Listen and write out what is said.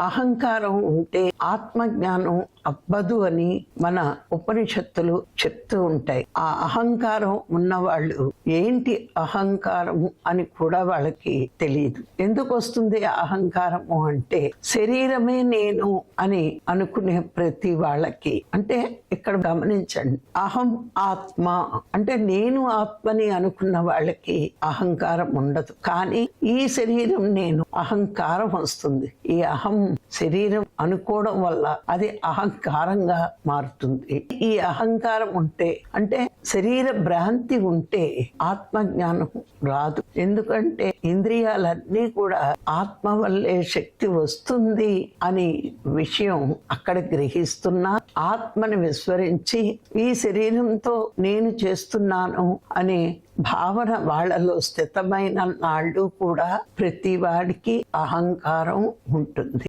అహంకారం ఉంటే ఆత్మజ్ఞానం అవ్వదు అని మన ఉపనిషత్తులు చెప్తూ ఉంటాయి. ఆ అహంకారం ఉన్నవాళ్ళు ఏంటి అహంకారం అని కూడా వాళ్ళకి తెలియదు. ఎందుకు వస్తుంది అహంకారము అంటే శరీరమే నేను అని అనుకునే ప్రతి వాళ్ళకి అంటే ఇక్కడ గమనించండి. అహం ఆత్మ అంటే నేను ఆత్మని అనుకున్న వాళ్ళకి అహంకారం ఉండదు. కానీ ఈ శరీరం నేను అహంకారం వస్తుంది. ఈ అహం శరీరం అనుకోవడం వల్ల అది అహంకారంగా మారుతుంది. ఈ అహంకారం ఉంటే అంటే శరీర భ్రాంతి ఉంటే ఆత్మజ్ఞానం రాదు. ఎందుకంటే ఇంద్రియాలన్నీ కూడా ఆత్మ వల్లే శక్తి వస్తుంది అని విషయం అక్కడ గ్రహిస్తున్నా ఆత్మని విస్మరించి ఈ శరీరంతో నేను చేస్తున్నాను అనే భావన వాళ్ళలో స్థితమైన నాళ్ళు కూడా ప్రతి వాడికి అహంకారం ఉంటుంది.